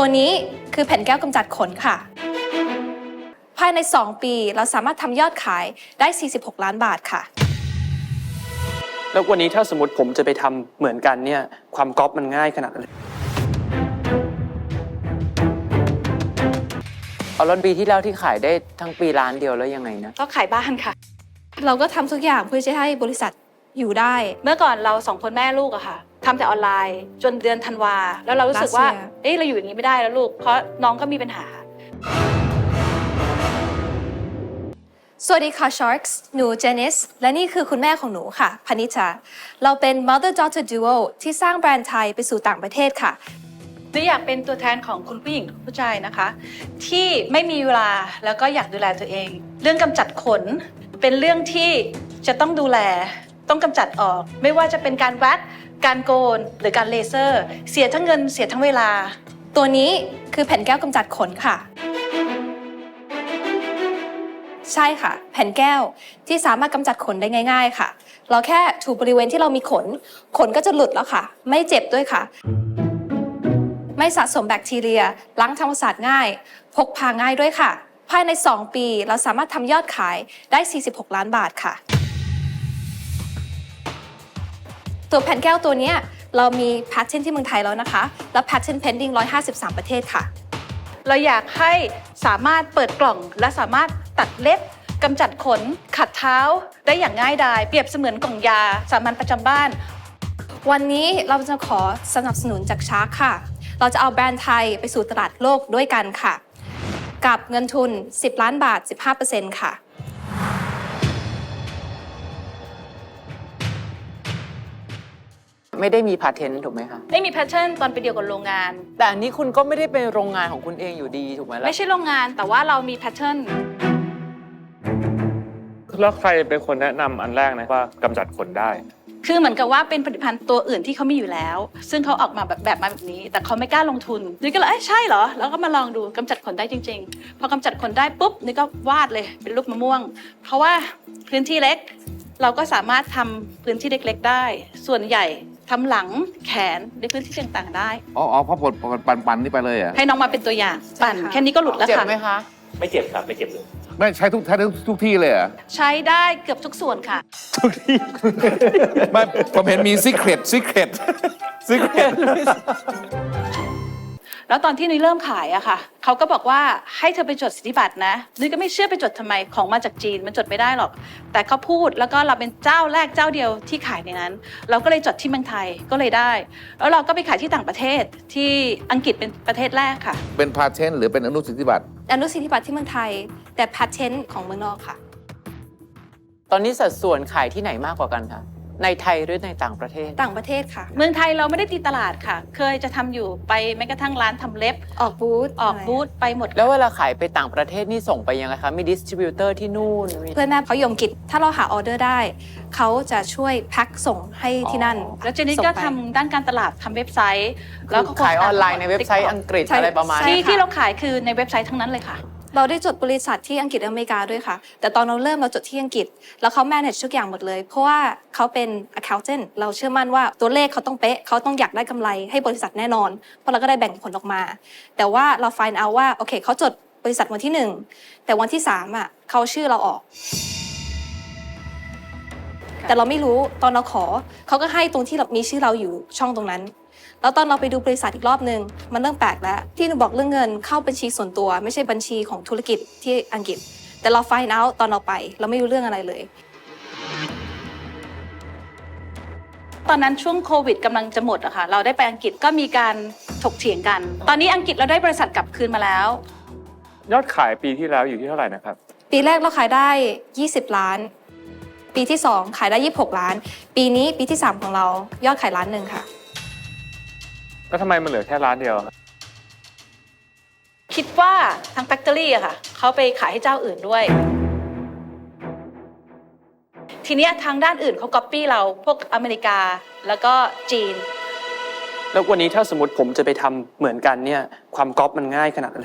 ตัวนี้คือแผ่นแก้วกำจัดขนค่ะ ภายใน 2 ปีเราสามารถทำยอดขายได้ 46 ล้านบาทค่ะ แล้ววันนี้ถ้าสมมติผมจะไปทำเหมือนกันเนี่ย ความก๊อปมันง่ายขนาดนั้นเลยเอารถปีที่แล้วที่ขายได้ทั้งปีล้านเดียวแล้วยังไงนะ ก็ขายบ้านค่ะ เราก็ทำทุกอย่างเพื่อจะให้บริษัทอยู่ได้ เมื่อก่อนเราสองคนแม่ลูกอะค่ะ ทำแต่ออนไลน์ จนเดือนธันวา แล้วเรารู้สึกว่า Last year เอ้ยเราอยู่อย่างนี้ไม่ได้แล้วลูก เพราะน้องก็มีปัญหา สวัสดีค่ะ Sharks หนูเจนิส และนี่คือคุณแม่ของหนูค่ะ พนิชา เราเป็น mother daughter duo ที่สร้างแบรนด์ไทยไปสู่ต่างประเทศค่ะหรืออยากเป็นตัวแทนของคุณผู้หญิงทุกผู้ชายนะคะ ที่ไม่มีเวลาแล้วก็อยากดูแลตัวเอง เรื่องกำจัดขนเป็นเรื่องที่จะต้องดูแล ต้องกำจัดออก ไม่ว่าจะเป็นการแว็กการโกน หรือการเลเซอร์ เสียทั้งเงินเสียทั้งเวลา ตัวนี้คือแผ่นแก้วกำจัดขนค่ะ ใช่ค่ะ แผ่นแก้วที่สามารถกำจัดขนได้ง่าย ๆ ค่ะ เราแค่ถูบริเวณที่เรามีขน ขนก็จะหลุดแล้วค่ะ ไม่เจ็บด้วยค่ะ ไม่สะสมแบคทีเรีย ล้างทำความสะอาดง่าย พกพาง่ายด้วยค่ะ ภายใน 2 ปีเราสามารถทำยอดขายได้ 46 ล้านบาทค่ะ ตัวแผ่นแก้วตัวนี้เรามีแพทเทนที่เมืองไทยแล้วนะคะ แล้วแพทเทน pending 153 ประเทศค่ะ เราอยากให้สามารถเปิดกล่องและสามารถตัดเล็บกำจัดขน ขัดเท้าได้อย่างง่ายดายเปรียบเสมือนกล่องยาสามัญประจำบ้าน วันนี้เราจะขอสนับสนุนจากชาร์คค่ะ เราจะเอาแบรนด์ไทยไปสู่ตลาดโลกด้วยกันค่ะ กับเงินทุน 10 ล้านบาท 15%ค่ะ ไม่ได้มีพาเทนต์ถูกไหมคะไม่มีแพทเทิร์นตอนไปเดียวกับโรงงาน แต่อันนี้คุณก็ไม่ได้เป็นโรงงานของคุณเองอยู่ดีถูกไหมล่ะไม่ใช่โรงงานแต่ว่าเรามีแพทเทิร์นแล้วใครเป็นคนแนะนำอันแรกนะว่ากำจัดขนได้ คือเหมือนกับว่าเป็นผลิตภัณฑ์ตัวอื่นที่เขามีอยู่แล้ว ซึ่งเขาออกมาแบบแบบมาแบบนี้ แต่เขาไม่กล้าลงทุนนี่ก็เลยเอ้ยใช่เหรอ แล้วก็มาลองดูกำจัดขนได้จริง ๆ พอกำจัดขนได้ปุ๊บนี่ก็วาดเลยเป็นรูปมะม่วง เพราะว่าพื้นที่เล็ก เราก็สามารถทำพื้นที่เล็ก ๆ ได้ ส่วนใหญ่ ทำหลังแขนในพื้นที่ต่างๆได้ อ๋ออ๋อเพราะปลดปันปันๆนี่ไปเลยเหรอะให้น้องมาเป็นตัวอย่างปั่นใช่ค่ะแค่นี้ก็หลุดแล้วเจ็บค่ะ ไหมคะ ไม่เจ็บครับ ไม่เจ็บเลย ไม่ใช้ทุกใช้ทุกทุกที่เลยเหรอะ ใช้ได้เกือบทุกส่วนค่ะ ไม่ผมเห็นมีซิเครตซิเครตซิเครต แล้วตอนที่นุ้ยเริ่มขายอะค่ะเขาก็บอกว่าให้เธอไปจดสิทธิบัตรนะนุ้ยก็ไม่เชื่อไปจดทำไมของมาจากจีนมันจดไม่ได้หรอก แต่เขาพูดแล้วก็เราเป็นเจ้าแรกเจ้าเดียวที่ขายในนั้น เราก็เลยจดที่เมืองไทยก็เลยได้ แล้วเราก็ไปขายที่ต่างประเทศที่อังกฤษเป็นประเทศแรกค่ะ เป็นพาเทนหรือเป็นอนุสิทธิบัตรอนุสิทธิบัตรที่เมืองไทย แต่แพทเทนของเมืองนอกค่ะ ตอนนี้สัดส่วนขายที่ไหนมากกว่ากันคะ ในไทยหรือในต่างประเทศ ต่างประเทศค่ะ เมืองไทยเราไม่ได้ตีตลาดค่ะ เคยจะทำอยู่ไปแม้กระทั่งร้านทำเล็บ ออกบูธออกบูธไปหมดแล้วเวลาขายไปต่างประเทศนี่ส่งไปยังไงคะมีดิสติบิวเตอร์ที่นู่นมี เพื่อนแม่เขายมกิจถ้าเราหาออเดอร์ได้ เขาจะช่วยแพ็คส่งให้ที่นั่นแล้วเจนนี่ก็ส่งไป ทำด้านการตลาดทำเว็บไซต์ แล้วก็ขายออนไลน์ในเว็บไซต์อังกฤษใช่ อะไรประมาณใช่นี้ที่ที่เราขายคือในเว็บไซต์ทั้งนั้นเลยค่ะ เราได้จดบริษัทที่อังกฤษและอเมริกาด้วยค่ะ แต่ตอนเราเริ่มเราจดที่อังกฤษ แล้วเขา manage ทุกอย่างหมดเลย เพราะว่าเขาเป็น accountant เราเชื่อมั่นว่าตัวเลขเขาต้องเป๊ะ เขาต้องอยากได้กำไรให้บริษัทแน่นอน เพราะเราก็ได้แบ่งผลออกมา แต่ว่าเรา find out ว่าโอเคเขาจดบริษัทวันที่หนึ่งแต่วันที่สามอะเขาชื่อเราออก แต่เราไม่รู้ตอนเราขอ เขาก็ให้ตรงที่เรามีชื่อเราอยู่ช่องตรงนั้น แล้วตอนเราไปดูบริษัทอีกรอบหนึ่งมันเริ่มแปลกแล้ว ที่หนูบอกเรื่องเงินเข้าบัญชีส่วนตัว ไม่ใช่บัญชีของธุรกิจที่อังกฤษ แต่เราไฟน์เอาตอนเราไป เราไม่รู้เรื่องอะไรเลย ตอนนั้นช่วงโควิดกำลังจะหมดอะค่ะ เราได้ไปอังกฤษก็มีการถกเถียงกัน ตอนนี้อังกฤษเราได้บริษัทกลับคืนมาแล้ว ยอดขายปีที่แล้วอยู่ที่เท่าไหร่นะครับ ปีแรกเราขายได้ 20 ล้าน ปีที่ 2 ขายได้ 26 ล้าน ปีนี้ปีที่ 3 ของเรายอดขายล้านหนึ่งค่ะ แล้วทำไมมันเหลือแค่ร้านเดียวครับคิดว่าทางแฟคทอรี่อะค่ะเขาไปขายให้เจ้าอื่นด้วย ทีเนี้ยทางด้านอื่นเขาก๊อปปี้เราพวกอเมริกาแล้วก็จีน แล้ววันนี้ถ้าสมมติผมจะไปทำเหมือนกันเนี่ย ความก๊อปมันง่ายขนาดนั้น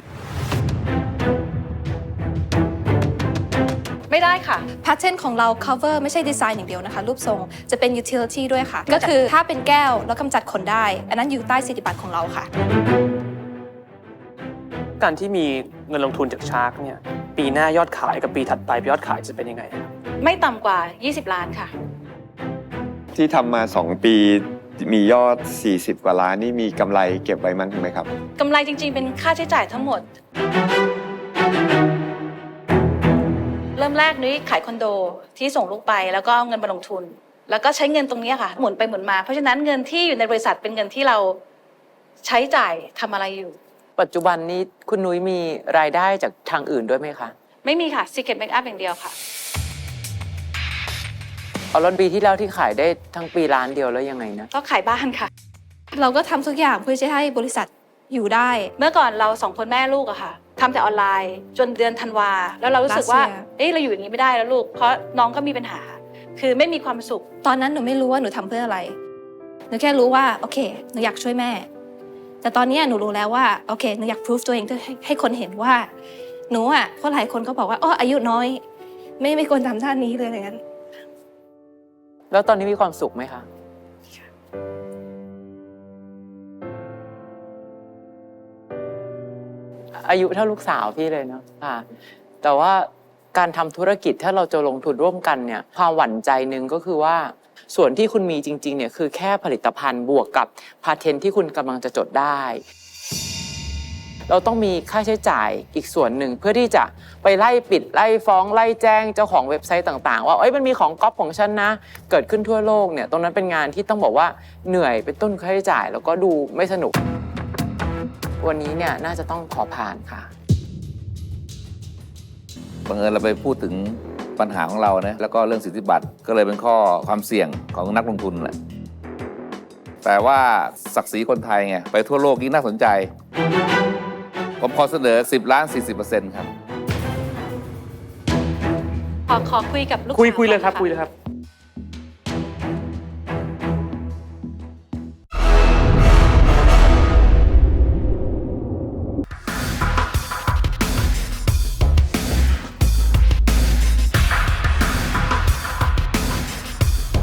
ไม่ได้ค่ะแพทเทิร์นของเรา cover ไม่ใช่ดีไซน์อย่างเดียวนะคะ รูปทรงจะเป็น utility ด้วยค่ะ ก็คือถ้าเป็นแก้วแล้วกำจัดขนได้ อันนั้นอยู่ใต้สิทธิบัตรของเราค่ะ การที่มีเงินลงทุนจากชาร์กเนี่ยปีหน้ายอดขายกับปีถัดไปยอดขายจะเป็นยังไงครับไม่ต่ำกว่า 20 ล้านค่ะ ที่ทำมา 2 ปีมียอด 40 กว่าล้านนี่มีกำไรเก็บไว้มั้งไหมครับ กำไรจริงๆ เป็นค่าใช้จ่ายทั้งหมด เริ่มแรกนุ้ยขายคอนโดที่ส่งลูกไปแล้วก็เอาเงินมาลงทุน แล้วก็ใช้เงินตรงนี้ค่ะ หมุนไปหมุนมา เพราะฉะนั้นเงินที่อยู่ในบริษัทเป็นเงินที่เราใช้จ่ายทำอะไรอยู่ ปัจจุบันนี้คุณนุ้ยมีรายได้จากทางอื่นด้วยไหมคะ ไม่มีค่ะ Secret Makeup อย่างเดียวค่ะเอาแล้วปีที่แล้วที่ขายได้ทั้งปีล้านเดียวแล้วยังไงนะก็ขายบ้านค่ะ เราก็ทำทุกอย่างเพื่อจะให้บริษัทอยู่ได้ เมื่อก่อนเราสองคนแม่ลูกอะค่ะ ทำแต่ออนไลน์ จนเดือนธันวา แล้วเรารู้สึกว่า Last year เอ้ยเราอยู่อย่างนี้ไม่ได้แล้วลูก เพราะน้องก็มีปัญหา คือไม่มีความสุข ตอนนั้นหนูไม่รู้ว่าหนูทำเพื่ออะไร หนูแค่รู้ว่าโอเค หนูอยากช่วยแม่ แต่ตอนเนี้ยหนูรู้แล้วว่าโอเค หนูอยากพิสูจตัวเองให้ให้คนเห็นว่า หนูอะ เพราะหลายคนก็บอกว่าอ๋ออายุน้อย ไม่ไม่ควรทำท่านนี้เลยอะไรเงี้ยแล้วตอนนี้มีความสุขไหมคะ อายุเท่าลูกสาวพี่เลยเนาะค่ะ แต่ว่าการทำธุรกิจถ้าเราจะลงทุนร่วมกันเนี่ยความหวั่นใจหนึ่งก็คือว่า ส่วนที่คุณมีจริงๆเนี่ยคือแค่ผลิตภัณฑ์บวกกับพาเทนที่คุณกำลังจะจดได้ เราต้องมีค่าใช้จ่ายอีกส่วนหนึ่งเพื่อที่จะไปไล่ปิดไล่ฟ้องไล่แจ้งเจ้าของเว็บไซต์ต่าง ๆ ว่าเอ้ยมันมีของก๊อปของฉันนะ เกิดขึ้นทั่วโลกเนี่ยตรงนั้นเป็นงานที่ต้องบอกว่าเหนื่อยเป็นต้นค่าใช้จ่าย แล้วก็ดูไม่สนุก วันนี้เนี่ยน่าจะต้องขอผ่านค่ะ บังเอิญเราไปพูดถึงปัญหาของเรานะแล้วก็เรื่องสิทธิบัตรก็เลยเป็นข้อความเสี่ยงของนักลงทุนแหละแต่ว่าศักดิ์ศรีคนไทยไงไปทั่วโลกยิ่งน่าสนใจ ผมขอเสนอ 10 ล้าน 40%ครับ ขอขอคุยกับลูกคุยสาวคุยเลยครับก่อนนะะคุยเลยครับ